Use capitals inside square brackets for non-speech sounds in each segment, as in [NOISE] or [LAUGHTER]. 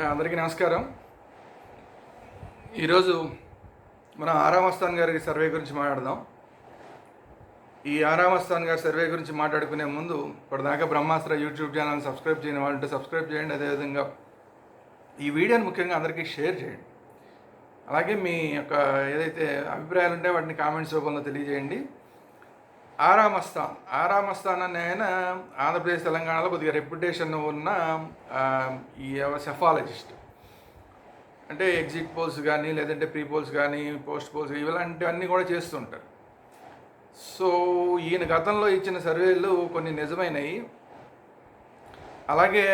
అందరికీ నమస్కారం. ఈరోజు మనం ఆరామస్థాన్ గారి సర్వే గురించి మాట్లాడదాం. ఈ ఆరామస్థాన్ గారి సర్వే గురించి మాట్లాడుకునే ముందు ఇప్పటిదాకా బ్రహ్మాస్త్ర యూట్యూబ్ ఛానల్ సబ్స్క్రైబ్ చేయని వాళ్ళంటే సబ్స్క్రైబ్ చేయండి. అదేవిధంగా ఈ వీడియోని ముఖ్యంగా అందరికీ షేర్ చేయండి. అలాగే మీ యొక్క ఏదైతే అభిప్రాయాలు ఉంటే వాటిని కామెంట్స్ రూపంలో తెలియజేయండి. ఆరామస్థాన్. ఆరామస్థాన్ అనే ఆయన ఆంధ్రప్రదేశ్ తెలంగాణలో కొద్దిగా రెప్యుటేషన్ ఉన్న ఈ సెఫాలజిస్ట్. అంటే ఎగ్జిట్ పోల్స్ కానీ లేదంటే ప్రీ పోల్స్ కానీ పోస్ట్ పోల్స్ ఇలాంటివన్నీ కూడా చేస్తుంటారు. సో ఈయన గతంలో ఇచ్చిన సర్వేలు కొన్ని నిజమైనవి అలాగే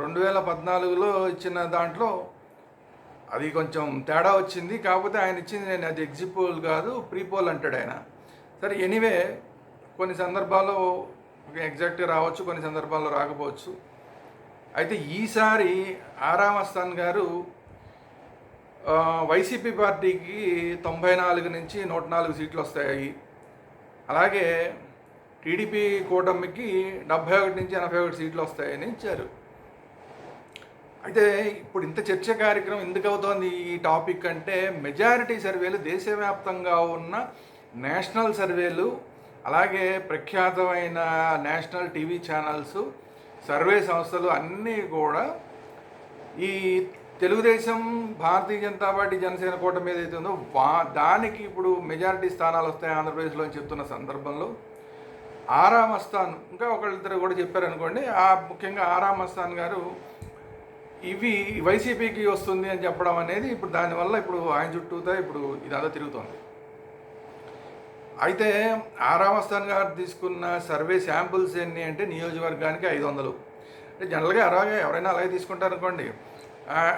రెండు వేల పద్నాలుగులో ఇచ్చిన దాంట్లో అది కొంచెం తేడా వచ్చింది. కాకపోతే ఆయన ఇచ్చింది నేను అది ఎగ్జిట్ పోల్ కాదు ప్రీ పోల్ అంటాడు ఆయన. సరే ఎనీవే కొన్ని సందర్భాల్లో ఎగ్జాక్ట్గా రావచ్చు కొన్ని సందర్భాల్లో రాకపోవచ్చు. అయితే ఈసారి ఆరామస్థాన్ గారు వైసీపీ పార్టీకి తొంభై నాలుగు నుంచి నూట నాలుగు సీట్లు వస్తాయి. అలాగే టీడీపీ కూటమికి డెబ్భై ఒకటి నుంచి ఎనభై ఒకటి సీట్లు వస్తాయని ఇచ్చారు. అయితే ఇప్పుడు ఇంత చర్చ కార్యక్రమం ఎందుకు అవుతోంది? ఈ టాపిక్ అంటే మెజారిటీ సర్వేలు దేశవ్యాప్తంగా ఉన్న నేషనల్ సర్వేలు అలాగే ప్రఖ్యాతమైన నేషనల్ టీవీ ఛానల్స్ సర్వే సంస్థలు అన్నీ కూడా ఈ తెలుగుదేశం భారతీయ జనతా పార్టీ జనసేన కూటమి ఏదైతే ఉందో వా దానికి ఇప్పుడు మెజారిటీ స్థానాలు వస్తాయి ఆంధ్రప్రదేశ్లో అని చెప్తున్న సందర్భంలో. ఆరామ్ అస్థాన్ ఇంకా ఒకళ్ళిద్దరు కూడా చెప్పారనుకోండి ఆ ముఖ్యంగా ఆరామ్ అస్థాన్ గారు ఇవి వైసీపీకి వస్తుంది అని చెప్పడం అనేది ఇప్పుడు దానివల్ల ఇప్పుడు ఆయన చుట్టూతో ఇప్పుడు ఇదంతా తిరుగుతోంది. అయితే ఆరామస్థాన్ గారు తీసుకున్న సర్వే శాంపుల్స్ ఎన్ని అంటే నియోజకవర్గానికి ఐదు వందలు అంటే జనరల్గా అలాగే ఎవరైనా అలాగే తీసుకుంటారు అనుకోండి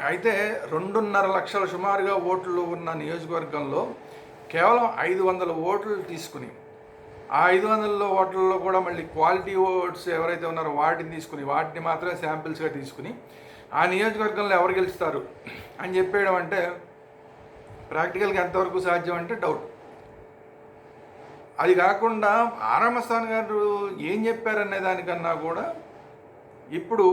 అయితే రెండున్నర లక్షల సుమారుగా ఓట్లు ఉన్న నియోజకవర్గంలో కేవలం ఐదు వందల ఓట్లు తీసుకుని ఆ ఐదు వందల ఓట్లలో కూడా మళ్ళీ క్వాలిటీ ఓట్స్ ఎవరైతే ఉన్నారో వాటిని తీసుకుని వాటిని మాత్రమే శాంపిల్స్గా తీసుకుని ఆ నియోజకవర్గంలో ఎవరు గెలుస్తారు అని చెప్పేయడం అంటే ప్రాక్టికల్గా ఎంతవరకు సాధ్యం అంటే డౌట్. అది కాకుండా ఆరామస్థాన్ గారు ఏం చెప్పారనే దానికన్నా కూడా ఇప్పుడు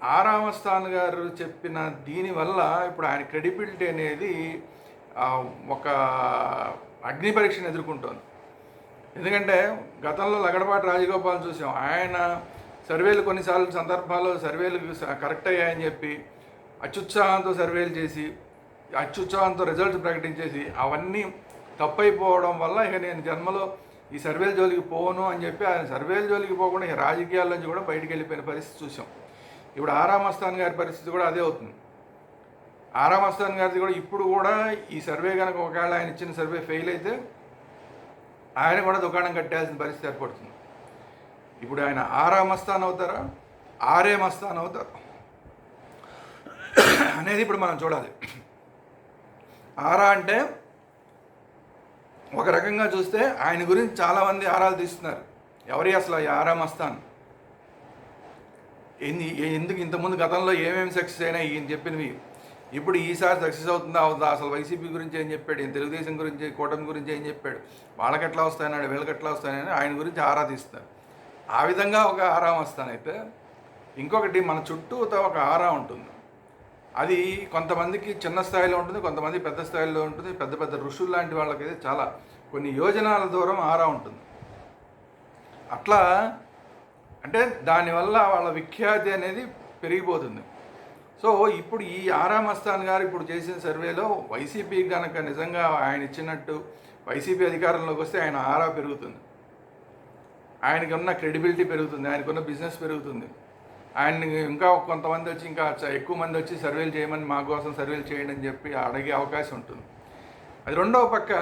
ఆరామస్థాన్ గారు చెప్పిన దీనివల్ల ఇప్పుడు ఆయన క్రెడిబిలిటీ అనేది ఒక అగ్ని పరీక్షను ఎదుర్కొంటోంది. ఎందుకంటే గతంలో లగడపాటి రాజగోపాల్ చూసాం. ఆయన సర్వేలు కొన్నిసార్లు సందర్భాల్లో సర్వేలు కరెక్ట్ అయ్యాయని చెప్పి అత్యుత్సాహంతో సర్వేలు చేసి అత్యుత్సాహంతో రిజల్ట్స్ ప్రకటించేసి అవన్నీ తప్పైపోవడం వల్ల ఇక నేను జన్మలో ఈ సర్వేల జోలికి పోను అని చెప్పి ఆయన సర్వేల జోలికి పోకుండా రాజకీయాల్లోంచి రాజకీయాల నుంచి కూడా బయటికి వెళ్ళిపోయిన పరిస్థితి చూసాం. ఇప్పుడు ఆరామస్థాన్ గారి పరిస్థితి కూడా అదే అవుతుంది. ఆరామస్థాన్ గారిది కూడా ఇప్పుడు కూడా ఈ సర్వే కనుక ఒకవేళ ఆయన ఇచ్చిన సర్వే ఫెయిల్ అయితే ఆయన కూడా దుకాణం కట్టాల్సిన పరిస్థితి ఏర్పడుతుంది. ఇప్పుడు ఆయన ఆరా మస్తాన్ అవుతారా? ఆరే మస్తాన్ అవుతారా? అనేది ఇప్పుడు మనం చూడాలి. ఆరా అంటే ఒక రకంగా చూస్తే ఆయన గురించి చాలామంది ఆరాలు తీస్తున్నారు. ఎవరి అసలు ఈ ఆరా మస్తాన్? ఎందుకు ఇంతకుముందు గతంలో ఏమేమి సక్సెస్ అయినాయి ఈయన చెప్పినవి? ఇప్పుడు ఈసారి సక్సెస్ అవుతుందా అవుతుందా? అసలు వైసీపీ గురించి ఏం చెప్పాడు? ఈయన తెలుగుదేశం గురించి కూటమి గురించి ఏం చెప్పాడు? వాళ్ళకి ఎట్లా వస్తాయన్నాడు? వీళ్ళకి ఎట్లా వస్తాయని ఆయన గురించి ఆరా తీస్తారు ఆ విధంగా ఒక ఆరా అయితే ఇంకొకటి మన చుట్టూతో ఒక ఆరా ఉంటుంది. అది కొంతమందికి చిన్న స్థాయిలో ఉంటుంది కొంతమంది పెద్ద స్థాయిలో ఉంటుంది పెద్ద పెద్ద ఋషులు లాంటి వాళ్ళకైతే చాలా కొన్ని యోజనాల దూరం ఆరా ఉంటుంది. అట్లా అంటే దానివల్ల వాళ్ళ విఖ్యాతి అనేది పెరిగిపోతుంది. సో ఇప్పుడు ఈ ఆరామ్ అస్థాన్ గారు ఇప్పుడు చేసిన సర్వేలో వైసీపీ కనుక నిజంగా ఆయన ఇచ్చినట్టు వైసీపీ అధికారంలోకి వస్తే ఆయన ఆరా పెరుగుతుంది. ఆయనకున్న క్రెడిబిలిటీ పెరుగుతుంది ఆయనకున్న బిజినెస్ పెరుగుతుంది. ఆయన ఇంకా కొంతమంది వచ్చి ఇంకా ఎక్కువ మంది వచ్చి సర్వేలు చేయమని మా కోసం సర్వేలు చేయండి అని చెప్పి అడిగే అవకాశం ఉంటుంది. అది రెండవ పక్క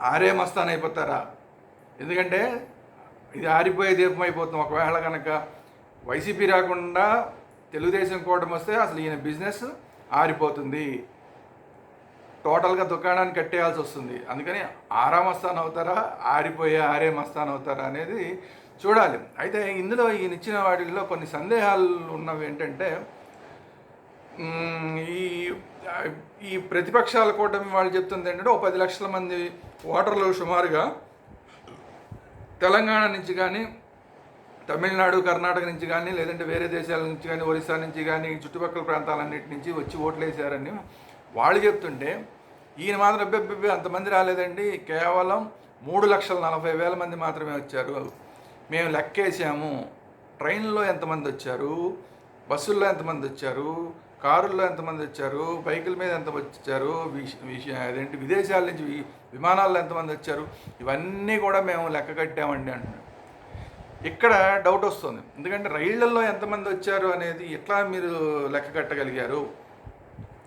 ఆరే మస్తాన్ అయిపోతారా? ఎందుకంటే ఇది ఆరిపోయే దీపం అయిపోతుంది. ఒకవేళ కనుక వైసీపీ రాకుండా తెలుగుదేశం కూటమి వస్తే అసలు ఈయన బిజినెస్ ఆరిపోతుంది. టోటల్గా దుకాణాన్ని కట్టేయాల్సి వస్తుంది. అందుకని ఆరా మస్తాన్ అవుతారా? ఆరిపోయే ఆరే మస్తాన్ అవుతారా అనేది చూడాలి. అయితే ఇందులో ఈయన ఇచ్చిన వాటిల్లో కొన్ని సందేహాలు ఉన్నవి ఏంటంటే ఈ ఈ ప్రతిపక్షాల కూటమి వాళ్ళు చెప్తుంది ఏంటంటే ఒక పది లక్షల మంది ఓటర్లు సుమారుగా తెలంగాణ నుంచి కానీ తమిళనాడు కర్ణాటక నుంచి కానీ లేదంటే వేరే దేశాల నుంచి కానీ ఒరిస్సా నుంచి కానీ చుట్టుపక్కల ప్రాంతాలన్నిటి నుంచి వచ్చి ఓట్లు వేసారని వాళ్ళు చెప్తుంటే ఈయన మాత్రం అబ్బెబ్బెబ్బే అంతమంది రాలేదండి. కేవలం మూడు లక్షల నలభై వేల మంది మాత్రమే వచ్చారు. మేము లెక్కేసాము. ట్రైన్లో ఎంతమంది వచ్చారు? బస్సుల్లో ఎంతమంది వచ్చారు? కారుల్లో ఎంతమంది వచ్చారు? బైకుల మీద ఎంతమంది వచ్చారు? విష- అదేంటి విదేశాల నుంచి విమానాల్లో ఎంతమంది వచ్చారు? ఇవన్నీ కూడా మేము లెక్క కట్టామండి అంటున్నాం ఇక్కడ డౌట్ వస్తుంది. ఎందుకంటే రైళ్ళలో ఎంతమంది వచ్చారు అనేది ఎట్లా మీరు లెక్క కట్టగలిగారు?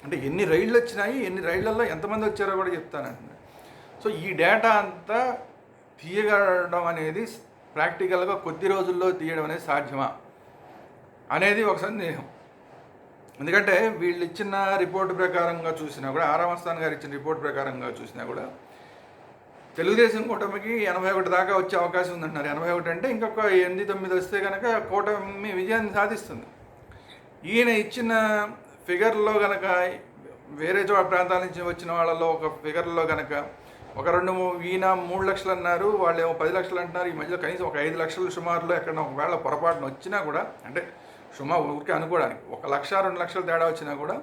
అంటే ఎన్ని రైళ్ళు వచ్చినాయి ఎన్ని రైళ్ళలో ఎంతమంది వచ్చారో కూడా చెప్తానంటున్నాడు సో ఈ డేటా అంతా తీయగలడం అనేది ప్రాక్టికల్గా కొద్ది రోజుల్లో తీయడం అనేది సాధ్యమా? అనేది ఒక సందేహం ఎందుకంటే వీళ్ళు ఇచ్చిన రిపోర్ట్ ప్రకారంగా చూసినా కూడా ఆరామస్థాన్ గారు ఇచ్చిన రిపోర్ట్ ప్రకారంగా చూసినా కూడా తెలుగుదేశం కూటమికి ఎనభై ఒకటి దాకా వచ్చే అవకాశం ఉందంటున్నారు. ఎనభై ఒకటి అంటే ఇంకొక ఎనిమిది తొమ్మిది వస్తే కనుక కూటమి విజయాన్ని సాధిస్తుంది. ఈయన ఇచ్చిన ఫిగర్లో కనుక వేరే చోట ప్రాంతాల నుంచి వచ్చిన వాళ్ళలో ఒక ఫిగర్లో కనుక ఒక రెండు ఈయన మూడు లక్షలు అన్నారు వాళ్ళు ఏమో పది లక్షలు అంటున్నారు. ఈ మధ్యలో కనీసం ఒక ఐదు లక్షలు సుమారులో ఎక్కడ ఒకవేళ పొరపాటున వచ్చినా కూడా అంటే సుమారు ఊరికే అనుకోవడానికి ఒక లక్ష రెండు లక్షలు తేడా వచ్చినా కూడా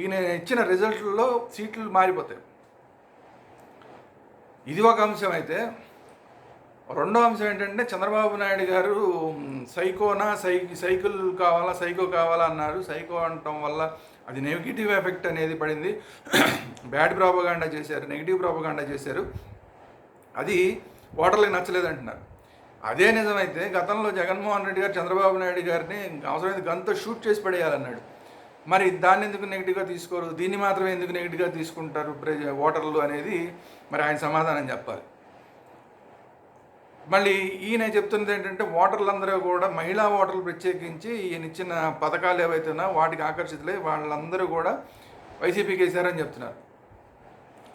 ఈయన ఇచ్చిన రిజల్ట్లలో సీట్లు మారిపోతాయి. ఇది ఒక అంశం అయితే రెండో అంశం ఏంటంటే చంద్రబాబు నాయుడు గారు సైకోనా సై సైకిల్ కావాలా సైకో కావాలా అన్నారు. సైకో అనటం వల్ల అది నెగిటివ్ ఎఫెక్ట్ అనేది పడింది. [CLEARS THROAT] బ్యాడ్ ప్రాపగాండా చేశారు నెగిటివ్ ప్రాపగాండా చేశారు. అది ఓటర్లకు నచ్చలేదు అంటున్నారు. అదే నిజమైతే గతంలో జగన్మోహన్ రెడ్డి గారు చంద్రబాబు నాయుడు గారిని అవసరమైతే గంతో షూట్ చేసి పడేయాలన్నాడు. మరి దాన్ని ఎందుకు నెగిటివ్గా తీసుకోరు? దీన్ని మాత్రమే ఎందుకు నెగిటివ్గా తీసుకుంటారు ప్రజ ఓటర్లు అనేది మరి ఆయన సమాధానం చెప్పాలి. మళ్ళీ ఈయన చెప్తున్నది ఏంటంటే ఓటర్లందరూ కూడా మహిళా ఓటర్లు ప్రత్యేకించి ఈయన ఇచ్చిన పథకాలు ఏవైతే ఉన్నాయో వాటికి ఆకర్షితులై వాళ్ళందరూ కూడా వైసీపీకి వేశారని చెప్తున్నారు.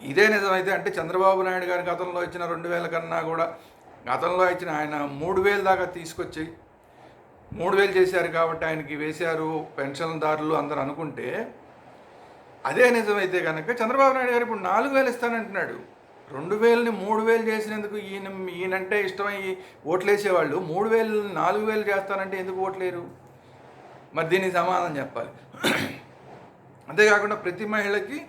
ఇదే నిజమైతే అంటే చంద్రబాబు నాయుడు గారి గతంలో ఇచ్చిన రెండు వేల కన్నా కూడా గతంలో ఇచ్చిన ఆయన మూడు వేలు దాకా తీసుకొచ్చి మూడు వేలు చేశారు కాబట్టి ఆయనకి వేశారు పెన్షన్దారులు అందరూ అనుకుంటే అదే నిజమైతే కనుక చంద్రబాబు నాయుడు గారు ఇప్పుడు నాలుగు వేలు ఇస్తానంటున్నాడు. రెండు వేలని మూడు వేలు చేసినందుకు ఈయన ఈయనంటే ఇష్టమై ఓట్లేసేవాళ్ళు. మూడు వేలు నాలుగు వేలు చేస్తానంటే ఎందుకు ఓట్లేరు? మరి దీనికి సమాధానం చెప్పాలి. అంతేకాకుండా ప్రతి మహిళకి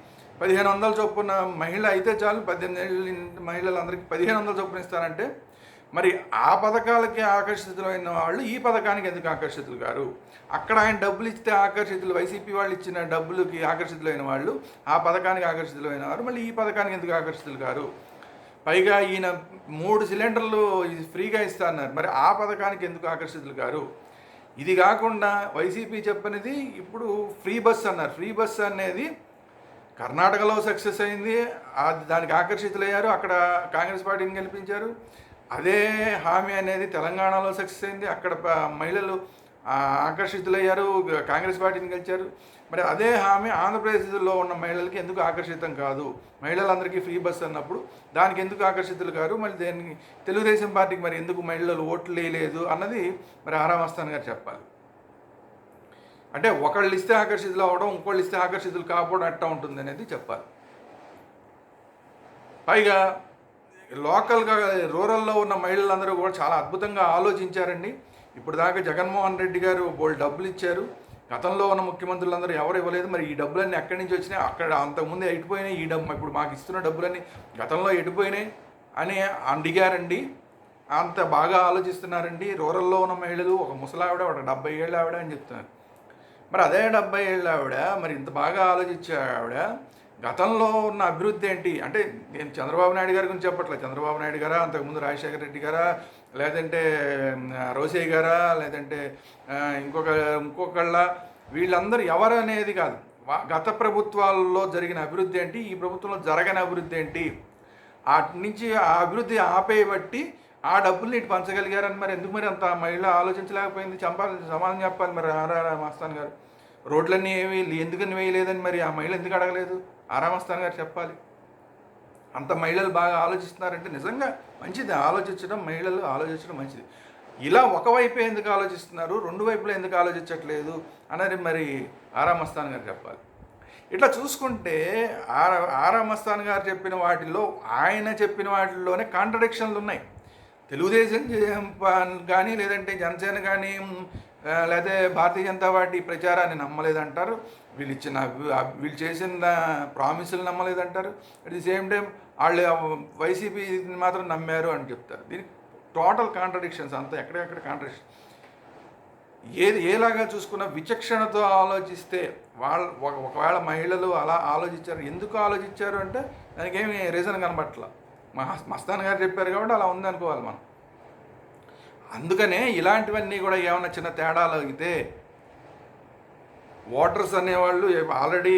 పదిహేను వందల చొప్పున మహిళ అయితే చాలు పద్దెనిమిది ఏళ్ళ మహిళలందరికీ పదిహేను వందల చొప్పున ఇస్తారంటే మరి ఆ పథకాలకి ఆకర్షితులైన వాళ్ళు ఈ పథకానికి ఎందుకు ఆకర్షితులు గారు అక్కడ ఆయన డబ్బులు ఇస్తే ఆకర్షితులు వైసీపీ వాళ్ళు ఇచ్చిన డబ్బులకి ఆకర్షితులైన వాళ్ళు ఆ పథకానికి ఆకర్షితులైన వారు మళ్ళీ ఈ పథకానికి ఎందుకు ఆకర్షితులు గారు పైగా ఈయన మూడు సిలిండర్లు ఫ్రీగా ఇస్తా అన్నారు. మరి ఆ పథకానికి ఎందుకు ఆకర్షితులు గారు ఇది కాకుండా వైసీపీ చెప్పనిది ఇప్పుడు ఫ్రీ బస్ అన్నారు. ఫ్రీ బస్ అనేది కర్ణాటకలో సక్సెస్ అయింది. దానికి ఆకర్షితులయ్యారు. అక్కడ కాంగ్రెస్ పార్టీని గెలిపించారు. అదే హామీ అనేది తెలంగాణలో సక్సెస్ అయింది. అక్కడ మహిళలు ఆకర్షితులయ్యారు కాంగ్రెస్ పార్టీని గెలిచారు. మరి అదే హామీ ఆంధ్రప్రదేశ్లో ఉన్న మహిళలకి ఎందుకు ఆకర్షితం కాదు? మహిళలందరికీ ఫ్రీ బస్ అన్నప్పుడు దానికి ఎందుకు ఆకర్షితులు కారు? మరి దేనికి తెలుగుదేశం పార్టీకి మరి ఎందుకు మహిళలు ఓట్లు వేయలేదు అన్నది మరి ఆరామస్థాన్ గారు చెప్పాలి. అంటే ఒకళ్ళు ఇస్తే ఆకర్షితులు అవ్వడం ఇంకోళ్ళు ఇస్తే ఆకర్షితులు కాకపోవడం అట్టా ఉంటుంది అనేది చెప్పాలి. పైగా లోకల్గా రూరల్లో ఉన్న మహిళలందరూ కూడా చాలా అద్భుతంగా ఆలోచించారండి. ఇప్పుడు దాకా జగన్మోహన్ రెడ్డి గారు బోల్ డబ్బులు ఇచ్చారు. గతంలో ఉన్న ముఖ్యమంత్రులందరూ ఎవరు ఇవ్వలేదు. మరి ఈ డబ్బులన్నీ ఎక్కడి నుంచి వచ్చినాయి? అక్కడ అంతకుముందు ఎటుపోయినాయి? ఈ డబ్బు ఇప్పుడు మాకు ఇస్తున్న డబ్బులన్నీ గతంలో ఎటుపోయినాయి? అని అడిగారండి. అంత బాగా ఆలోచిస్తున్నారండి. రూరల్లో ఉన్న మహిళలు ఒక ముసలావిడ ఒక డెబ్బై ఏళ్ళ ఆవిడ అని చెప్తున్నారు. మరి అదే డెబ్బై ఏళ్ళ ఆవిడ మరి ఇంత బాగా ఆలోచించే ఆవిడ గతంలో ఉన్న అభివృద్ధి ఏంటి? అంటే నేను చంద్రబాబు నాయుడు గారి గురించి చెప్పట్లేదు చంద్రబాబు నాయుడు గారా? అంతకుముందు రాజశేఖర రెడ్డి గారా? లేదంటే రోసయ్య గారా? లేదంటే ఇంకొక ఇంకొకళ్ళ? వీళ్ళందరూ ఎవరు అనేది కాదు. గత ప్రభుత్వాల్లో జరిగిన అభివృద్ధి ఏంటి? ఈ ప్రభుత్వంలో జరగని అభివృద్ధి ఏంటి? వాటి నుంచి ఆ అభివృద్ధి ఆపేయబట్టి ఆ డబ్బుల్ని ఇటు పంచగలిగారని మరి ఎందుకు మరి అంత మహిళ ఆలోచించలేకపోయింది? చంపాలి సమాధానం చెప్పాలి మరి. ఆర్ఆర్ మస్తాన్ గారు. రోడ్లన్నీ ఏమి ఎందుకని వేయలేదని మరి ఆ మహిళ ఎందుకు అడగలేదు? ఆరామస్థాన్ గారు చెప్పాలి. అంత మహిళలు బాగా ఆలోచిస్తున్నారంటే నిజంగా మంచిది. ఆలోచించడం మహిళలు ఆలోచించడం మంచిది. ఇలా ఒకవైపే ఎందుకు ఆలోచిస్తున్నారు? రెండు వైపులా ఎందుకు ఆలోచించట్లేదు? అనేది మరి ఆరామస్థాన్ గారు చెప్పాలి. ఇట్లా చూసుకుంటే ఆరా ఆరామస్థాన్ గారు చెప్పిన వాటిల్లో ఆయన చెప్పిన వాటిల్లోనే కాంట్రడిక్షన్లు ఉన్నాయి. తెలుగుదేశం కానీ లేదంటే జనసేన కానీ లేకపోతే భారతీయ జనతా పార్టీ ప్రచారాన్ని నమ్మలేదంటారు. వీళ్ళు ఇచ్చిన వీళ్ళు చేసిన ప్రామిసులు నమ్మలేదంటారు. అట్ ది సేమ్ టైం వాళ్ళు వైసీపీ మాత్రం నమ్మారు అని చెప్తారు. దీనికి టోటల్ కాంట్రడిక్షన్స్ అంతా ఎక్కడెక్కడ కాంట్రడిక్షన్ ఏది ఏలాగా చూసుకున్నా విచక్షణతో ఆలోచిస్తే వాళ్ళ ఒక- ఒకవేళ మహిళలు అలా ఆలోచించారు. ఎందుకు ఆలోచించారు అంటే దానికి ఏమి రీజన్ కనబట్ల మా మస్తాన్ గారు చెప్పారు కాబట్టి అలా ఉంది అనుకోవాలి మనం. అందుకనే ఇలాంటివన్నీ కూడా ఏమైనా చిన్న తేడాలు అయితే ఓటర్స్ అనేవాళ్ళు ఆల్రెడీ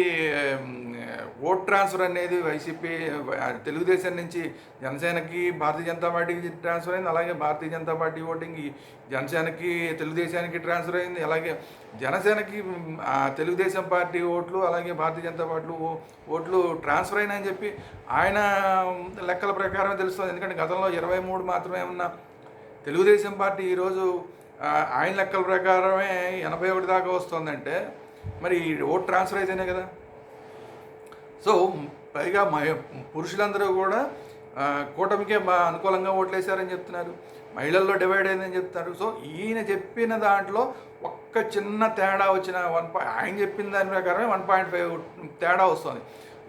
ఓట్ ట్రాన్స్ఫర్ అనేది వైసీపీ తెలుగుదేశం నుంచి జనసేనకి భారతీయ జనతా పార్టీకి ట్రాన్స్ఫర్ అయింది. అలాగే భారతీయ జనతా పార్టీ ఓటింగ్ జనసేనకి తెలుగుదేశానికి ట్రాన్స్ఫర్ అయింది. అలాగే జనసేనకి తెలుగుదేశం పార్టీ ఓట్లు అలాగే భారతీయ జనతా పార్టీ ఓ- ఓట్లు ట్రాన్స్ఫర్ అయినాయని చెప్పి ఆయన లెక్కల ప్రకారం తెలుస్తుంది. ఎందుకంటే గతంలో ఇరవై మూడు మాత్రమే ఉన్న తెలుగుదేశం పార్టీ ఈరోజు ఆయన లెక్కల ప్రకారమే ఎనభై ఒకటి దాకా వస్తుందంటే మరి ఈ ఓట్ ట్రాన్స్ఫర్ అయితేనే కదా. సో పైగా పురుషులందరూ కూడా కూటమికే మా అనుకూలంగా ఓట్లేశారని చెప్తున్నారు. మహిళల్లో డివైడ్ అయిందని చెప్తున్నారు. సో ఈయన చెప్పిన దాంట్లో ఒక్క చిన్న తేడా వచ్చిన వన్ పాయింట్ ఆయన చెప్పిన దాని ప్రకారమే వన్ పాయింట్ ఫైవ్ తేడా వస్తుంది.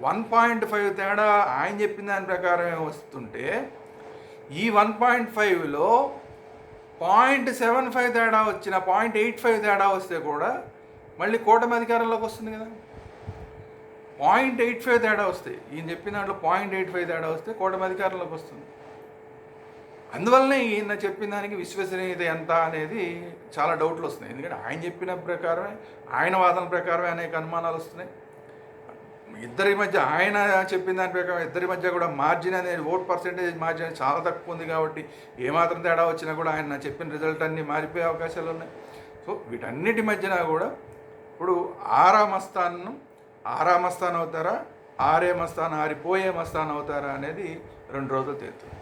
వన్ పాయింట్ ఫైవ్ తేడా ఆయన చెప్పిన దాని ప్రకారమే వస్తుంటే ఈ వన్ పాయింట్ ఫైవ్లో పాయింట్ సెవెన్ ఫైవ్ తేడా వచ్చిన పాయింట్ ఎయిట్ ఫైవ్ తేడా వస్తే కూడా మళ్ళీ కూటమి అధికారంలోకి వస్తుంది కదా. పాయింట్ ఎయిట్ ఫైవ్ తేడా వస్తాయి ఈయన చెప్పిన దాంట్లో పాయింట్ ఎయిట్ ఫైవ్ తేడా వస్తే కూటమి అధికారంలోకి వస్తుంది. అందువల్లనే ఈయన చెప్పిన దానికి విశ్వసనీయత ఎంత అనేది చాలా డౌట్లు వస్తున్నాయి. ఎందుకంటే ఆయన చెప్పిన ప్రకారమే ఆయన వాదన ప్రకారమే అనేక అనుమానాలు వస్తున్నాయి. ఇద్దరి మధ్య ఆయన చెప్పిన దాని ప్రకారం ఇద్దరి మధ్య కూడా మార్జిన్ అనేది ఓట్ పర్సెంటేజ్ మార్జిన్ అనేది చాలా తక్కువ ఉంది కాబట్టి ఏమాత్రం తేడా వచ్చినా కూడా ఆయన చెప్పిన రిజల్ట్ అన్నీ మారిపోయే అవకాశాలు ఉన్నాయి. సో వీటన్నిటి మధ్యన కూడా ఇప్పుడు ఆరామస్థానం ఆరామస్థానం అవుతారా ఆరేమస్థానం ఆరిపోయే మస్తాన్ అవుతారా అనేది రెండు రోజులు తేలుతుంది